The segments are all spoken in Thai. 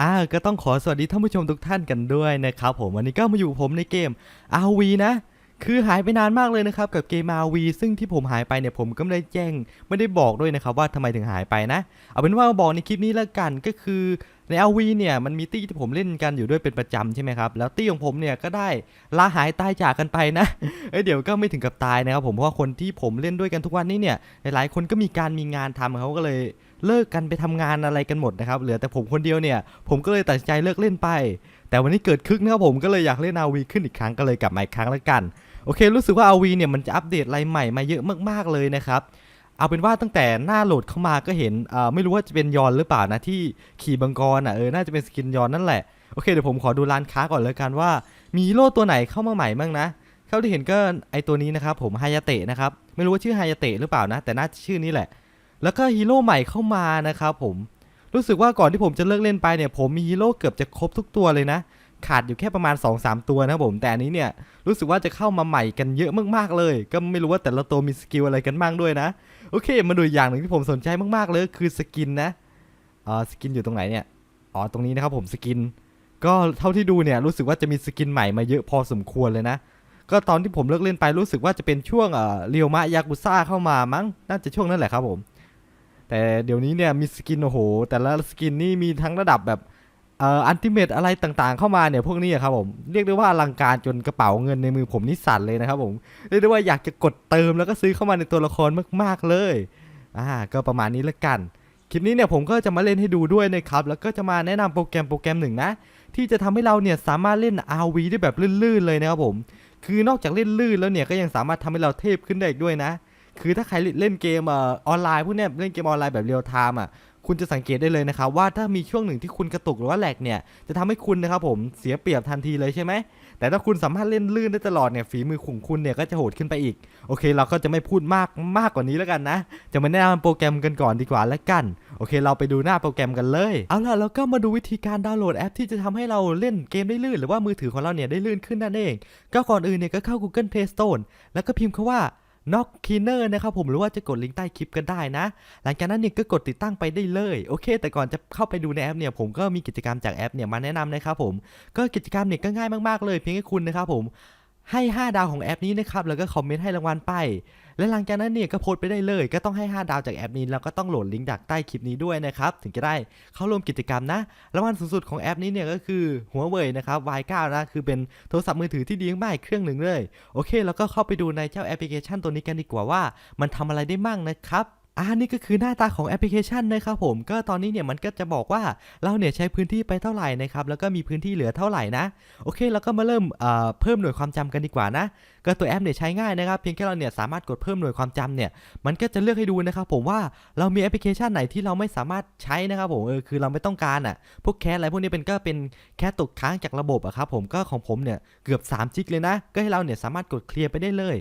อ่าก็ต้องขอสวัสดีท่านผู้ชมทุกท่านกันด้วยนะครับผมวันนี้ก็มาอยู่ผมในเกม RV นะ คือหายไปนานมากเลยนะครับกับเกม RV ซึ่งที่ผมหายไปเนี่ยผมก็ไม่ได้แจ้งไม่ได้บอกด้วยนะครับว่าทำไมถึงหายไปนะ เอาเป็นว่ามาบอกในคลิปนี้แล้วกันก็คือใน RV เนี่ยมันมีตี้ที่ผมเล่นกันอยู่ด้วยเป็นประจำใช่ไหมครับแล้วตี้ของผมเนี่ยก็ได้ลาหายตายจากกันไปนะเอ้ยเดี๋ยวก็ไม่ถึงกับตายนะครับผมเพราะว่าคนที่ผมเล่นด้วยกันทุกวันนี้เนี่ยหลายๆคนก็มีการมีงานทำเขาก็เลย เลิกกันไปทำงานอะไรกันหมดนะครับ เหลือแต่ผมคนเดียวเนี่ย ผมก็เลยตัดใจเลิกเล่นไป แต่วันนี้เกิดคึกนะครับผมก็เลยอยากเล่นอาวีขึ้นอีกครั้งก็เลยกลับมาอีกครั้งแล้วกัน โอเค รู้สึกว่าอาวีเนี่ยมันจะอัปเดตอะไรใหม่มาเยอะมากๆเลยนะครับเอาเป็นว่าตั้งแต่หน้าโหลดเข้ามาก็เห็นไม่รู้ว่าจะเป็นยอนหรือเปล่านะที่ขี่บังกรอะเออน่าจะเป็นสกินยอนนั่นแหละโอเคเดี๋ยวผมขอดูร้านค้าก่อนเลยกันว่า มีโร่ตัวไหนเข้ามาใหม่บ้างนะเท่าที่เห็นก็ไอตัวนี้นะครับผมไฮยาเตะนะครับไม่รู้ว่าชื่อไฮยาเตะหรือเปล่านะ แต่น่าชื่อนี้แหละ แล้วก็ฮีโร่ใหม่เข้ามานะครับผมรู้สึกว่าก่อนที่ผมจะเลิกเล่นไปเนี่ยผมมีฮีโร่เกือบจะครบทุกตัวเลยนะ ขาดอยู่แค่ประมาณ 2-3 ตัวนะครับผมแต่อันนี้เนี่ยรู้สึกว่าจะเข้ามาใหม่กันเยอะมากๆเลย ก็ไม่รู้ว่าแต่ละตัวมีสกิลอะไรกันบ้างด้วยนะโอเค มาดูอย่างหนึ่งที่ผมสนใจมากๆเลยคือสกินนะอ่าสกินอยู่ตรงไหนเนี่ยอ๋อตรงนี้นะครับผมสกิน ก็เท่าที่ดูเนี่ยรู้สึกว่าจะมีสกินใหม่มาเยอะพอสมควรเลยนะ ก็ตอนที่ผมเลิกเล่นไปรู้สึกว่าจะเป็นช่วงเอ่อเรียวมะยากุซ่าเข้ามามั้งน่าจะช่วงนั้นแหละครับผม แต่เดี๋ยวนี้เนี่ยมีสกินโอ้โห แต่ละสกินนี่มีทั้งระดับแบบเอ่ออันติเมตอะไรต่างๆ เข้ามาเนี่ยพวกนี้ครับผมเรียกได้ว่าอลังการจนกระเป๋าเงินในมือผมนี่สั่นเลยนะครับผมเรียกได้ว่าอยากจะกดเติมแล้วก็ซื้อเข้ามาในตัวละครมากๆเลยอ่าก็ประมาณนี้ละกันคลิปนี้เนี่ยผมก็จะมาเล่นให้ดูด้วยนะครับแล้วก็จะมาแนะนำโปรแกรมโปรแกรมหนึ่งนะที่จะทำให้เราเนี่ยสามารถเล่น RV ได้แบบลื่นๆเลยนะครับผมคือนอกจากเล่นลื่นแล้วเนี่ยก็ยังสามารถทำให้เราเทพขึ้นได้อีกด้วยนะ คือถ้าใครเล่นเกมออนไลน์พวกเนี้ยเล่นเกมออนไลน์แบบเรียลไทม์อะคุณจะสังเกตได้เลยนะครับว่าถ้ามีช่วงหนึ่งที่คุณกระตุกหรือว่าแหลกเนี่ยจะทำให้คุณนะครับผมเสียเปรียบทันทีเลยใช่ไหมแต่ถ้าคุณสามารถเล่นลื่นได้ตลอดเนี่ยฝีมือของคุณเนี่ยก็จะโหดขึ้นไปอีก โอเค เราก็จะไม่พูดมากมากกว่านี้แล้วกันนะ จะมาแนะนำโปรแกรมกันก่อนดีกว่าแล้วกัน โอเค เราไปดูหน้าโปรแกรมกันเลยเอาล่ะแล้วก็มาดูวิธีการดาวน์โหลดแอป ที่จะทำให้เราเล่นเกมได้ลื่น หรือว่ามือถือของเราเนี่ยได้ลื่นขึ้นนั่นเอง ก็ก่อนอื่นเนี่ยก็เข้า Google Play Store แล้วก็พิมพ์คำว่า n o c k i n e r นะครับผมหรือว่าจะกดลิงก์ใต้คลิปก็ได้นะ หลังจากนั้นเนี่ยก็กดติดตั้งไปได้เลยโอเค แต่ก่อนจะเข้าไปดูในแอปเนี่ยผมก็มีกิจกรรมจากแอปเนี่ยมาแนะนำนะครับผมก็กิจกรรมเนี่ยก็ง่ายมากๆเลย เพียงแค่คุณนะครับผม ให้ 5 ดาวของแอปนี้นะครับ แล้วก็คอมเมนต์ให้รางวัลไป และหลังจากนั้นเนี่ยก็โพสต์ไปได้เลย ก็ต้องให้ 5 ดาวจากแอปนี้ แล้วก็ต้องโหลดลิงก์จากใต้คลิปนี้ด้วยนะครับ ถึงจะได้เข้าร่วมกิจกรรมนะ รางวัลสูงสุดของแอปนี้เนี่ยก็คือหัวเว่ยนะครับ Y9 นะ คือเป็นโทรศัพท์มือถือที่ดีมากเครื่องหนึ่งเลย โอเค แล้วก็เข้าไปดูในเจ้าแอปพลิเคชันตัวนี้กันดีกว่าว่า มันทำอะไรได้มั่งนะครับ อ่านี่ก็คือหน้าตาของแอปพลิเคชันนะครับผมก็ตอนนี้เนี่ยมันก็จะบอกว่าเราเนี่ยใช้พื้นที่ไปเท่าไหร่นะครับแล้วก็มีพื้นที่เหลือเท่าไหร่นะโอเคแล้วก็มาเริ่มเอ่อเพิ่มหน่วยความจำกันดีกว่านะก็ตัวแอปเนี่ยใช้ง่ายนะครับเพียงแค่เราเนี่ยสามารถกดเพิ่มหน่วยความจำเนี่ยมันก็จะเลือกให้ดูนะครับผมว่าเรามีแอปพลิเคชันไหนที่เราไม่สามารถใช้นะครับผมเออคือเราไม่ต้องการอะพวกแคสอะไรพวกนี้เป็นก็เป็นแค่ตกค้างจากระบบอะครับผมก็ของผมเนี่ยเกือบ3จิกเลยนะ ก็ให้เราเนี่ยสามารถกดเคลียร์ไปได้เลย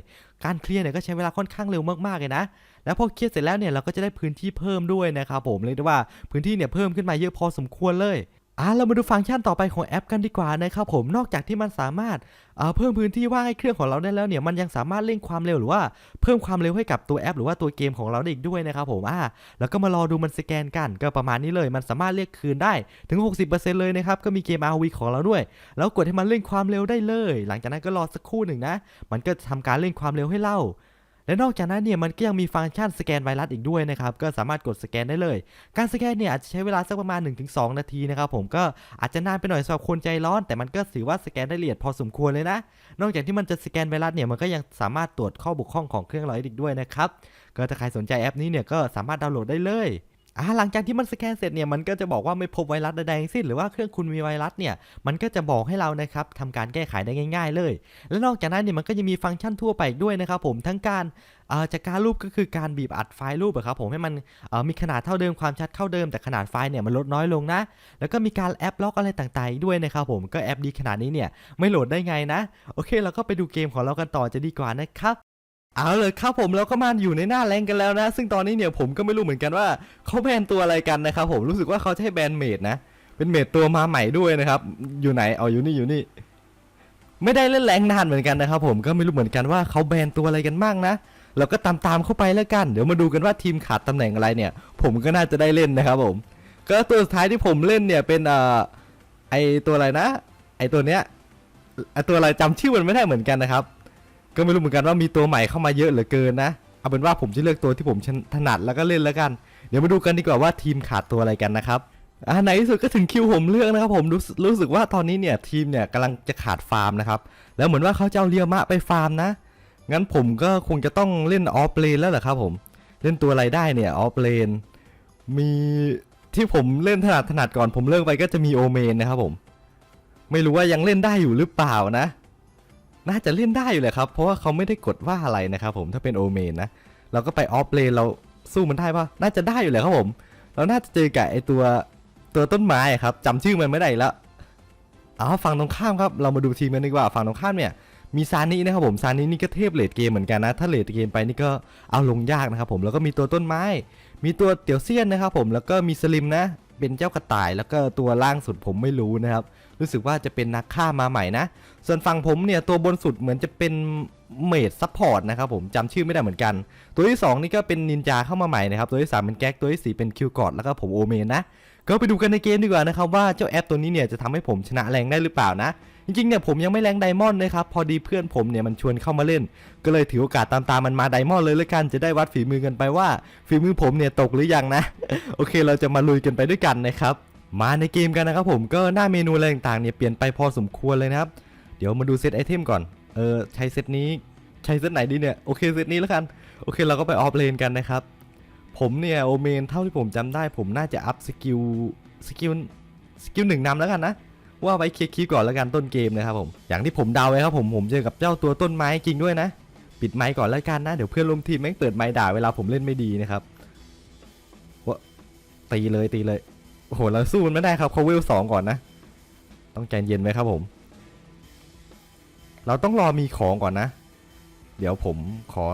การเคลียร์เนี่ยก็ใช้เวลาค่อนข้างเร็วมากๆเลยนะ แล้วพอเคลียร์เสร็จแล้วเนี่ยเราก็จะได้พื้นที่เพิ่มด้วยนะครับผมเรียกได้ว่าพื้นที่เนี่ยเพิ่มขึ้นมาเยอะพอสมควรเลยอะเรามาดูฟังก์ชันต่อไปของแอปกันดีกว่านะครับผมนอกจากที่มันสามารถเอ่อเพิ่มพื้นที่ว่างให้เครื่องของเราได้แล้วเนี่ยมันยังสามารถเร่งความเร็วหรือว่าเพิ่มความเร็วให้กับตัวแอป หรือว่าตัวเกมของเราได้อีกด้วยนะครับผมอะแล้วก็มารอดูมันสแกนกันก็ประมาณนี้เลย มันสามารถเรียกคืนได้ถึง 60%เลยนะครับก็มีเกม RV ของเราด้วย แล้วกดให้มันเร่งความเร็วได้เลย หลังจากนั้นก็รอสักครู่หนึ่งนะ มันก็จะทำการเร่งความเร็วให้เรา และนอกจากนั้นเนี่ยมันก็ยังมีฟังก์ชันสแกนไวรัสอีกด้วยนะครับก็สามารถกดสแกนได้เลย การสแกนเนี่ยอาจจะใช้เวลาสักประมาณ 1-2 นาทีนะครับผมก็อาจจะนานไปหน่อยสำหรับคนใจร้อน แต่มันก็ถือว่าสแกนได้ละเอียดพอสมควรเลยนะ นอกจากที่มันจะสแกนไวรัสเนี่ยมันก็ยังสามารถตรวจข้อบกพร่องของเครื่องเราได้อีกด้วยนะครับก็ถ้าใครสนใจแอปนี้เนี่ยก็สามารถดาวน์โหลดได้เลย อ่าหลังจากที่มันสแกนเสร็จเนี่ยมันก็จะบอกว่าไม่พบไวรัสใดๆสิ้นหรือว่าเครื่องคุณมีไวรัสเนี่ยมันก็จะบอกให้เรานะครับทำการแก้ไขได้ง่ายๆ เลย และนอกจากนั้นเนี่ยมันก็ยังมีฟังก์ชันทั่วไปด้วยนะครับผมทั้งการจากการรูปก็คือการบีบอัดไฟล์รูปครับผมให้มันมีขนาดเท่าเดิมความชัดเท่าเดิมแต่ขนาดไฟล์เนี่ยมันลดน้อยลงนะ แล้วก็มีการแอปล็อกอะไรต่างๆ ด้วยนะครับผมก็แอปดีขนาดนี้เนี่ยไม่โหลดได้ไงนะ โอเคเราก็ไปดูเกมของเรากันต่อจะดีกว่านะครับ เอาเลยครับผมเราก็มาอยู่ในหน้าแรงกันแล้วนะ ซึ่งตอนนี้เนี่ยผมก็ไม่รู้เหมือนกันว่าเขาแบนตัวอะไรกันนะครับผมรู้สึกว่าเขาใช้แบนเมดนะ เป็นเมดตัวมาใหม่ด้วยนะครับ อยู่ไหนเอาอยู่นี่อยู่นี่ ไม่ได้เล่นแรงนานเหมือนกันนะครับ ผมก็ไม่รู้เหมือนกันว่าเขาแบนตัวอะไรกันบ้างนะเราก็ตามตามเข้าไปแล้วกัน เดี๋ยวมาดูกันว่าทีมขาดตำแหน่งอะไรเนี่ย ผมก็น่าจะได้เล่นนะครับผมก็ตัวสุดท้ายที่ผมเล่นเนี่ยเป็นเอ่อไอตัวอะไรนะ ไอตัวเนี้ยไอตัวอะไรจำชื่อมันไม่ได้เหมือนกันนะครับ ก็ไม่รู้เหมือนกันว่ามีตัวใหม่เข้ามาเยอะเหลือเกินนะ เอาเป็นว่าผมจะเลือกตัวที่ผมถนัดแล้วก็เล่นแล้วกัน เดี๋ยวมาดูกันดีกว่าว่าทีมขาดตัวอะไรกันนะครับอ่าในที่สุดก็ถึงคิวผมเลือกนะครับผมรู้สึกรู้สึกว่าตอนนี้เนี่ยทีมเนี่ยกำลังจะขาดฟาร์มนะครับ แล้วเหมือนว่าเขาจะเอาเรียมะไปฟาร์มนะ งั้นผมก็คงจะต้องเล่นออฟเลนแล้วเหรอครับผม เล่นตัวอะไรได้เนี่ยออฟเลน มีที่ผมเล่นถนัดถนัดก่อนผมเลิกไปก็จะมีโอเมนนะครับผม ไม่รู้ว่ายังเล่นได้อยู่หรือเปล่านะ น่าจะเล่นได้อยู่แหละครับ เพราะว่าเขาไม่ได้กดว่าอะไรนะครับผมถ้าเป็นโอเมนนะ เราก็ไปออฟเลนเราสู้มันได้ปะน่าจะได้อยู่แหละครับผม เราน่าจะเจอกับไอตัวตัวต้นไม้ครับจำชื่อมันไม่ได้แล้วอ๋อฝั่งตรงข้ามครับ เรามาดูทีมกันดีกว่าฝั่งตรงข้ามเนี่ยมีซานินะครับผมซานินี่ก็เทพเลดเกมเหมือนกันนะ ถ้าเลดเกมไปนี่ก็เอาลงยากนะครับผมแล้วก็มีตัวต้นไม้ มีตัวเตียวเซียนนะครับผมแล้วก็มีสลิมนะ เป็นเจ้ากระต่าย แล้วก็ตัวล่างสุดผมไม่รู้นะครับ รู้สึกว่าจะเป็นนักฆ่ามาใหม่นะ ส่วนฝั่งผมเนี่ยตัวบนสุดเหมือนจะเป็น เมดซัพพอร์ตนะครับผมจำชื่อไม่ได้เหมือนกัน ตัวที่ 2 นี่ก็เป็นนินจาเข้ามาใหม่นะครับ ตัวที่ 3 เป็นแก๊กตัวที่ 4 เป็นคิวกอดแล้วก็ผมโอเมนนะ ก็ไปดูกันในเกมดีกว่านะครับว่าเจ้าแอปตัวนี้เนี่ยจะทำให้ผมชนะแรงได้หรือเปล่านะ จริงๆเนี่ยผมยังไม่แรงไดมอนด์นะครับพอดีเพื่อนผมเนี่ยมันชวนเข้ามาเล่น ก็เลยถือโอกาสตามตามมันมาไดมอนด์เลยแล้วกันจะได้วัดฝีมือกันไปว่า ฝีมือผมเนี่ยตกหรือยังนะ โอเค เราจะมาลุยกันไปด้วยกันนะครับมาในเกมกันนะครับผมก็หน้าเมนูอะไรต่างๆเนี่ยเปลี่ยนไปพอสมควรเลยนะครับเดี๋ยวมาดูเซตไอเทมก่อน เออใช้เซตนี้ใช้เซตไหนดีเนี่ย โอเคเซตนี้แล้วกัน โอเคเราก็ไปออฟเลนกันนะครับ ผมเนี่ยโอเมนเท่าที่ผมจำได้ ผมน่าจะอัพสกิลสกิลสกิลหนึ่งนำแล้วกันนะ ว่าไว้เคลียร์คีก่อนแล้วกันต้นเกมนะครับผม อย่างที่ผมเดาไว้ครับผมผมเจอกับเจ้าตัวต้นไม้จริงด้วยนะ ปิดไมค์ก่อนแล้วกันนะ เดี๋ยวเพื่อนร่วมทีมแม่งเปิดไมค์ด่าเวลาผมเล่นไม่ดีนะครับว่าตีเลยตีเลยโอ้โหเราสู้มันไม่ได้ครับเขาเวลสองก่อนนะ ต้องใจเย็นไว้ครับผม เราต้องรอมีของก่อนนะ เดี๋ยวผมขอ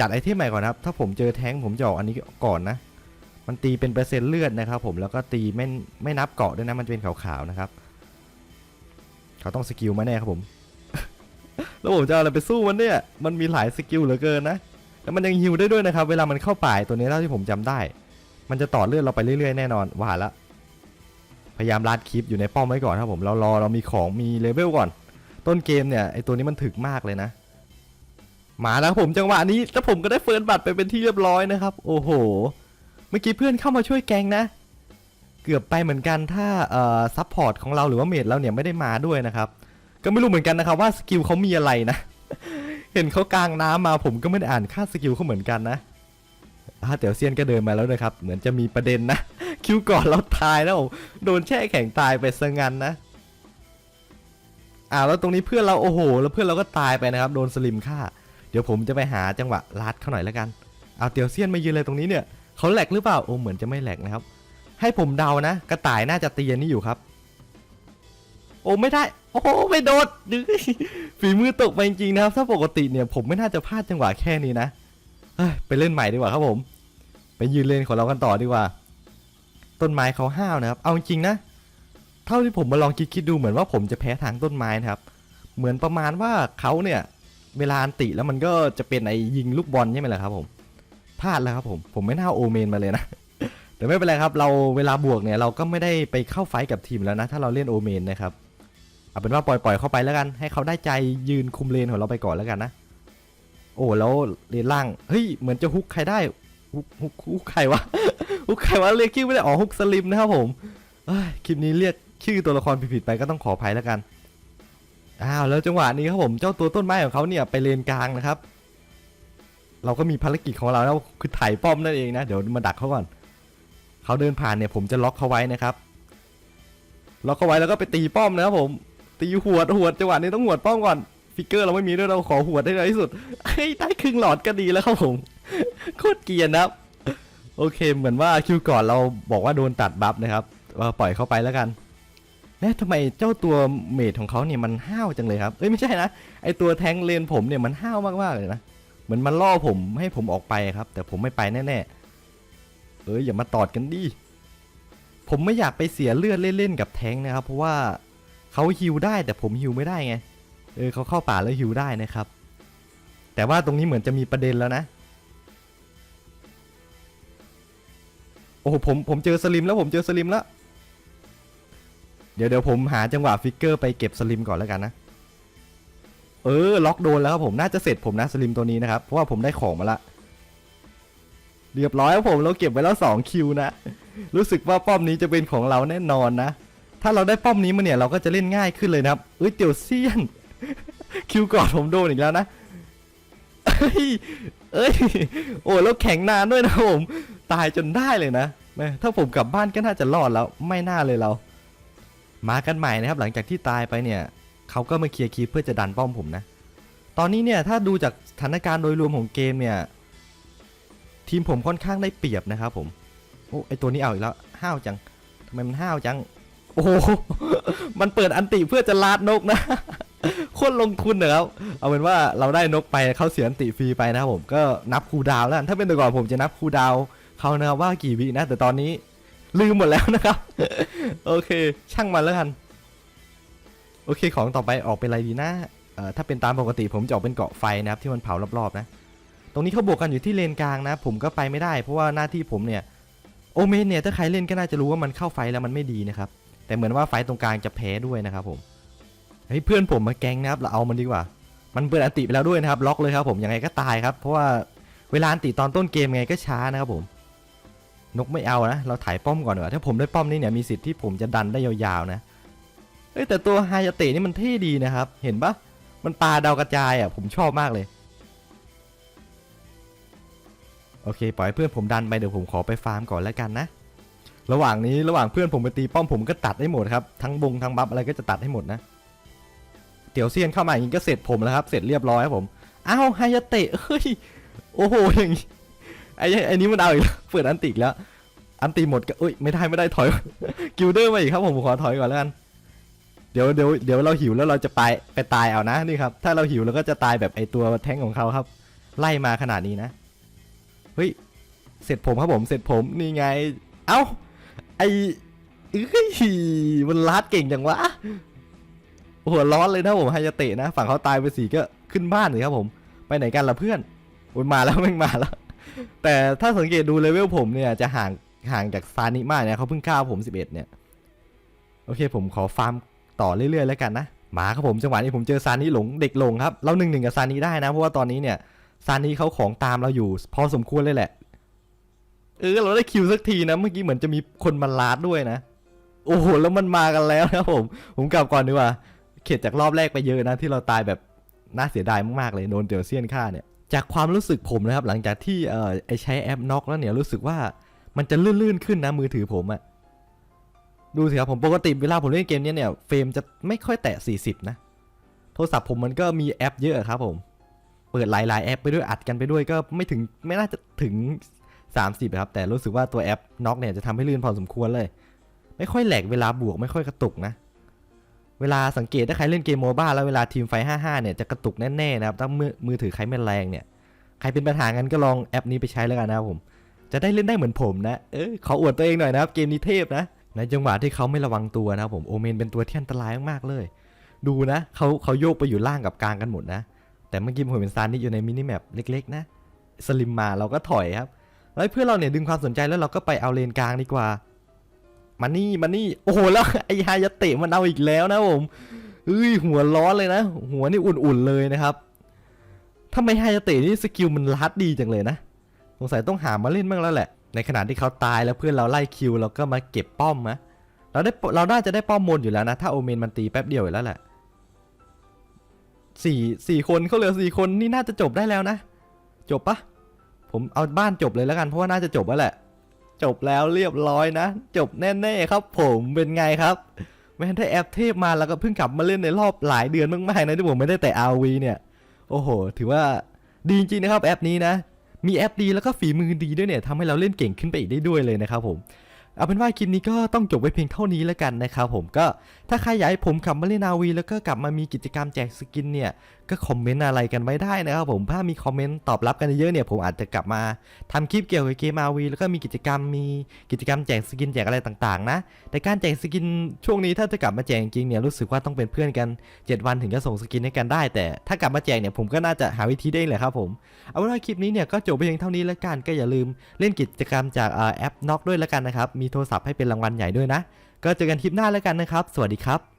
จัดไอเทมใหม่ก่อนนะครับ ถ้าผมเจอแท้งผมจะออกอันนี้ก่อนนะ มันตีเป็นเปอร์เซ็นต์เลือดนะครับผมแล้วก็ตีไม่ไม่นับเกาะด้วยนะ มันจะเป็นขาวๆนะครับ เขาต้องสกิลมาแน่ครับผม แล้วผมจะเอาอะไรไปสู้มันเนี่ย มันมีหลายสกิลเหลือเกินนะ แล้วมันยังฮิวได้ด้วยนะครับ เวลามันเข้าป่ายตัวนี้เท่าที่ผมจำได้ มันจะต่อเลือดเราไปเรื่อยๆแน่นอนว่าละ พยายามลัดคลิปอยู่ในป้อมไว้ก่อนครับผม เรารอเรามีของมีเลเวลก่อน ต้นเกมเนี่ยไอตัวนี้มันถึกมากเลยนะ มาแล้วผมจังหวะนี้แล้วผมก็ได้เฟิร์นบัตรไปเป็นที่เรียบร้อยนะครับ โอ้โห เมื่อกี้เพื่อนเข้ามาช่วยแกงนะ เกือบไปเหมือนกันถ้าเอ่อซัพพอร์ตของเราหรือว่าเมดเราเนี่ยไม่ได้มาด้วยนะครับ ก็ไม่รู้เหมือนกันนะครับว่าสกิลเขามีอะไรนะ เห็นเขากลางน้ำมาผมก็ไม่ได้อ่านค่าสกิลเขาเหมือนกันนะอ่าเตี๋ยวเซียนก็เดินมาแล้วนะครับ เหมือนจะมีประเด็นนะ คิวก่อนเราตายแล้ว โดนแช่แข็งตายไปซะงั้นนะ อ่าแล้วตรงนี้เพื่อนเราโอ้โห แล้วเพื่อนเราก็ตายไปนะครับ โดนสลิมฆ่า เดี๋ยวผมจะไปหาจังหวะลัดเขาหน่อยแล้วกันเอาเตียวเซียนมายืนเลยตรงนี้เนี่ยเขาแหลกหรือเปล่าโอ้เหมือนจะไม่แหลกนะครับ ให้ผมเดานะ กระต่ายน่าจะเตีอันนี้อยู่ครับ โอ้ไม่ได้ โอ้ไม่โดดฝีมือตกไปจริงนะครับ ถ้าปกติเนี่ยผมไม่น่าจะพลาดจังหวะแค่นี้นะไปเล่นใหม่ดีกว่าครับผม ไปยืนเล่นของเรากันต่อดีกว่า ต้นไม้เขาห้าวนะครับ เอาจริงนะ ท่าที่ผมมาลองคิดคิดดูเหมือนว่าผมจะแพ้ทางต้นไม้นะครับ เหมือนประมาณว่าเขาเนี่ยเวลาอันติแล้วมันก็จะเป็นไอ้ยิงลูกบอลใช่ไหมล่ะครับผมพลาดแล้วครับผมผมไม่น่าโอเมนมาเลยนะ แต่ไม่เป็นไรครับ เราเวลาบวกเนี่ยเราก็ไม่ได้ไปเข้าไฟกับทีมแล้วนะ ถ้าเราเล่นโอเมนนะครับเอาเป็นว่าปล่อยปล่อยเข้าไปแล้วกัน ให้เขาได้ใจยืนคุมเลนของเราไปก่อนแล้วกันนะ โอ้แล้วเลนล่างเฮ้ยเหมือนจะฮุกใครได้ฮุกฮุกฮุกใครวะฮุกใครวะเรียกชื่อไม่ได้อ๋อฮุกสลิมนะครับผมคลิปนี้เรียก ชื่อตัวละครผิดๆไปก็ต้องขออภัยแล้วกันอ้าวแล้วจังหวะนี้ครับผมเจ้าตัวต้นไม้ของเขาเนี่ยไปเลนกลางนะครับ เราก็มีภารกิจของเราแล้วคือถ่ายป้อมนั่นเองนะเดี๋ยวมาดักเขาก่อนเขาเดินผ่านเนี่ยผมจะล็อกเขาไว้นะครับล็อกเขาไว้แล้วก็ไปตีป้อมนะครับผม ตีหัวดหวจังหวะนี้ต้องหัวป้อมก่อนฟิกเกอร์เราไม่มีด้วยเราขอหัวได้เร็วที่สุดเฮ้ยได้ครึ่งหลอดก็ดีแล้วครับผมโคตรเกียนนะครับโอเคเหมือนว่าคิวก่อนเราบอกว่าโดนตัดบัฟนะครับว่าปล่อยเข้าไปแล้วกัน แน่ทำไมเจ้าตัวเมดของเขาเนี่ยมันห้าวจังเลยครับ เอ้ยไม่ใช่นะ ไอตัวแทงเลนผมเนี่ยมันห้าวมากๆเลยนะ เหมือนมันล่อผมให้ผมออกไปครับ แต่ผมไม่ไปแน่ๆ เอ้ยอย่ามาตอดกันดิ ผมไม่อยากไปเสียเลือดเล่นๆกับแทงนะครับ เพราะว่าเขาฮิวได้แต่ผมฮิวไม่ได้ไง เออเขาเข้าป่าแล้วฮิวได้นะครับ แต่ว่าตรงนี้เหมือนจะมีประเด็นแล้วนะ โอ้โหผมผมเจอสลิมแล้วผมเจอสลิมแล้ว ดี๋ยวเดี๋ยวผมหาจังหวะฟิกเกอร์ไปเก็บสลิมก่อนแล้วกันนะ เออ ล็อกโดนแล้วครับผมน่าจะเสร็จผมนะสลิมตัวนี้นะครับ เพราะว่าผมได้ของมาละ เรียบร้อยครับผมเราเก็บไว้แล้ว2คิวนะ รู้สึกว่าป้อมนี้จะเป็นของเราแน่นอนนะ ถ้าเราได้ป้อมนี้มาเนี่ยเราก็จะเล่นง่ายขึ้นเลยนะครับเอ้ยเตียวเซียน คิวก่อนผมโดนอีกแล้วนะเอ้ย โอ้แล้วแข็งนานด้วยนะผม ตายจนได้เลยนะ ถ้าผมกลับบ้านก็น่าจะรอดแล้ว ไม่น่าเลยเรา มากันใหม่นะครับหลังจากที่ตายไปเนี่ยเขาก็มาเคลียร์คีเพื่อจะดันป้อมผมนะ ตอนนี้เนี่ยถ้าดูจากสถานการณ์โดยรวมของเกมเนี่ยทีมผมค่อนข้างได้เปรียบนะครับผมโอ้ไอตัวนี้เอาอีกแล้วห้าวจังทำไมมันห้าวจัง โอ้โหมันเปิดอันติเพื่อจะลาดนกนะโคตรลงทุนนะครับเอาเป็นว่าเราได้นกไปเขาเสียอันติฟรีไปนะครับผมก็นับคูดาวแล้วถ้าเป็นแต่ก่อนผมจะนับคูดาวเขานะครับว่ากี่วินะแต่ตอนนี้ ลืมหมดแล้วนะครับ โอเค ช่างมันแล้วกัน โอเค ของต่อไปออกเป็นอะไรดีนะเอ่อถ้าเป็นตามปกติผมจะออกเป็นเกาะไฟนะครับ ที่มันเผารอบๆนะ ตรงนี้เขาบวกกันอยู่ที่เลนกลางนะ ผมก็ไปไม่ได้ เพราะว่าหน้าที่ผมเนี่ยโอเมนเนี่ยถ้าใครเล่นก็น่าจะรู้ว่ามันเข้าไฟแล้วมันไม่ดีนะครับ แต่เหมือนว่าไฟตรงกลางจะแพ้ด้วยนะครับผมเฮ้ยเพื่อนผมมาแกงนะครับ เราเอามันดีกว่า มันเปิดอันติไปแล้วด้วยนะครับ ล็อกเลยครับผมยังไงก็ตายครับ เพราะว่าเวลาอันติตอนต้นเกมไงก็ช้านะครับผม นกไม่เอานะ เราถ่ายป้อมก่อนดีกว่าถ้าผมได้ป้อมนี่เนี่ยมีสิทธิ์ที่ผมจะดันได้ยาวๆนะเอ้ยแต่ตัวไฮยาเตะนี่มันเท่ดีนะครับ เห็นปะมันปลาดาวกระจายอะผมชอบมากเลย โอเค ปล่อยเพื่อนผมดันไปเดี๋ยวผมขอไปฟาร์มก่อนแล้วกันนะ ระหว่างนี้ระหว่างเพื่อนผมไปตีป้อมผมก็ตัดให้หมดครับ ทั้งบงทั้งบัฟอะไรก็จะตัดให้หมดนะ เตี๋ยวเซียนเข้ามาอย่างนี้ก็เสร็จผมแล้วครับ เสร็จเรียบร้อยครับผม อ้าวไฮยาเตะเฮ้ย โอ้โหอย่างนี้ ไอ้ไอ้นี้มันเอาอีกแล้วเปิดอันติอีกแล้ว อันติหมดก็เอ้ยไม่ได้ไม่ได้ถอยกิลเดอร์มาอีกครับผมขอถอยก่อนแล้วกันเดี๋ยวเดี๋ยวเดี๋ยวเราหิวแล้วเราจะไปไปตายเอานะนี่ครับ ถ้าเราหิวเราก็จะตายแบบไอตัวแท้งของเขาครับ ไล่มาขนาดนี้นะเฮ้ยเสร็จผมครับผมเสร็จผมนี่ไง เอ้าไอเอ้ยมันลัดเก่งจังวะหัวร้อนเลยนะผมไฮยาเตะนะ ฝั่งเขาตายไปสี่ก็ขึ้นบ้านเลยครับผม ไปไหนกันล่ะเพื่อนโอ้ยมาแล้วแม่งมาแล้ว แต่ถ้าสังเกตดูเลเวลผมเนี่ยจะห่างห่างจากซานิมากเนี่ยเขาเพิ่งก้าวผม11เอ็ดเนี่ย โอเคผมขอฟาร์มต่อเรื่อยๆแล้วกันนะมาครับผมจังหวะนี้ผมเจอซานิหลงเด็กหลงครับเราหนึ่งหนึ่งกับซานิได้นะเพราะว่าตอนนี้เนี่ยซานิเขาของตามเราอยู่ พอสมควรเลยแหละ เออเราได้คิวสักทีนะเมื่อกี้เหมือนจะมีคนมาลาดด้วยนะ โอ้โหแล้วมันมากันแล้วนะครับผม ผมกลับก่อนดีกว่า เข็ดจากรอบแรกไปเยอะนะที่เราตายแบบน่าเสียดายมากๆเลยโดนเตียวเซียนฆ่าเนี่ย จากความรู้สึกผมนะครับ หลังจากที่เอ่อไอใช้แอปน็อกแล้วเนี่ยรู้สึกว่ามันจะลื่นๆขึ้นนะมือถือผมอะดูสิครับผมปกติเวลาผมเล่นเกมเนี้ยเนี่ยเฟรมจะไม่ค่อยแตะ 40 นะ โทรศัพท์ผมมันก็มีแอปเยอะครับผม เปิดหลายๆแอปไปด้วยอัดกันไปด้วยก็ไม่ถึงไม่น่าจะถึง 30 ครับ แต่รู้สึกว่าตัวแอปน็อกเนี่ยจะทำให้ลื่นพอสมควรเลย ไม่ค่อยแหลกเวลาบวกไม่ค่อยกระตุกนะ เวลาสังเกตถ้าใครเล่นเกมโมบ้าแล้วเวลาทีมไฟ 55 เนี่ยจะกระตุกแน่ๆนะครับถ้ามือมือถือใครไม่แรงเนี่ย ใครเป็นปัญหากันก็ลองแอปนี้ไปใช้แล้วกันนะครับผม จะได้เล่นได้เหมือนผมนะ เออขออวดตัวเองหน่อยนะครับ เกมนี้เทพนะในจังหวะที่เขาไม่ระวังตัวนะครับผมโอเมนเป็นตัวที่อันตรายมากๆเลย ดูนะเขาเขาโยกไปอยู่ล่างกับกลางกันหมดนะ แต่เมื่อกี้ผมเป็นซานนี่อยู่ในมินิแมปเล็กๆนะสลิมมาเราก็ถอยครับแล้วเพื่อนเราเนี่ยดึงความสนใจแล้วเราก็ไปเอาเลนกลางดีกว่า มานี่มานี่โอ้โหแล้วไอ้ฮายาเตะมันเอาอีกแล้วนะผมเอ้ยหัวร้อนเลยนะ หัวนี่อุ่นๆเลยนะครับทำไมฮายาเตะนี่สกิลมันลัดดีจังเลยนะสงสัยต้องหามาเล่นบ้างแล้วแหละ ในขณะที่เขาตายแล้วเพื่อนเราไล่คิวเราก็มาเก็บป้อมนะเราได้เราน่าจะได้ป้อมมนอยู่แล้วนะ ถ้าโอเมนมันตีแป๊บเดียวอยู่แล้วแหละสี่สี่คนเขาเหลือสี่คนนี่น่าจะจบได้แล้วนะ จบปะผมเอาบ้านจบเลยแล้วกันเพราะว่าน่าจะจบแล้วแหละ จบแล้วเรียบร้อยนะ จบแน่ๆครับผมเป็นไงครับแม้ถ้าแอปเทพมาแล้วก็เพิ่งกลับมาเล่นในรอบหลายเดือนมากๆนะที่ผมไม่ได้แต่ RV เนี่ย โอ้โห ถือว่าดีจริงๆนะครับแอปนี้นะ มีแอปดีแล้วก็ฝีมือดีด้วยเนี่ยทำให้เราเล่นเก่งขึ้นไปอีกได้ด้วยเลยนะครับผม เอาเป็นว่าคลิปนี้ก็ต้องจบไว้เพียงเท่านี้แล้วกันนะครับผมก็ถ้าใครอยากให้ผมกลับมาเล่นนาวี แล้วก็กลับมามีกิจกรรมแจกสกินเนี่ยก็คอมเมนต์อะไรกันไว้ได้นะครับผมถ้ามีคอมเมนต์ตอบรับกันเยอะเนี่ยผมอาจจะกลับมาทำคลิปเกี่ยวกับเกมนาวีแล้วก็มีกิจกรรมมีกิจกรรมแจกสกินแจกอะไรต่างๆนะแต่การแจกสกินช่วงนี้ถ้าจะกลับมาแจกจริงเนี่ยรู้สึกว่าต้องเป็นเพื่อนกัน 7 วันถึงจะส่งสกินให้กันได้ แต่ถ้ากลับมาแจกเนี่ยผมก็น่าจะหาวิธีได้เองแหละครับผมเอาเป็นว่าคลิปนี้เนี่ยก็จบไปเพียงเท่านี้แล้วกันก็อย่าลืมเล่นกิจกรรมจากแอปน็อกด้วยแล้วกันนะครับมีโทรศัพท์ให้เป็นรางวัลใหญ่ด้วยนะ ก็เจอกันคลิปหน้าแล้วกันนะครับ สวัสดีครับ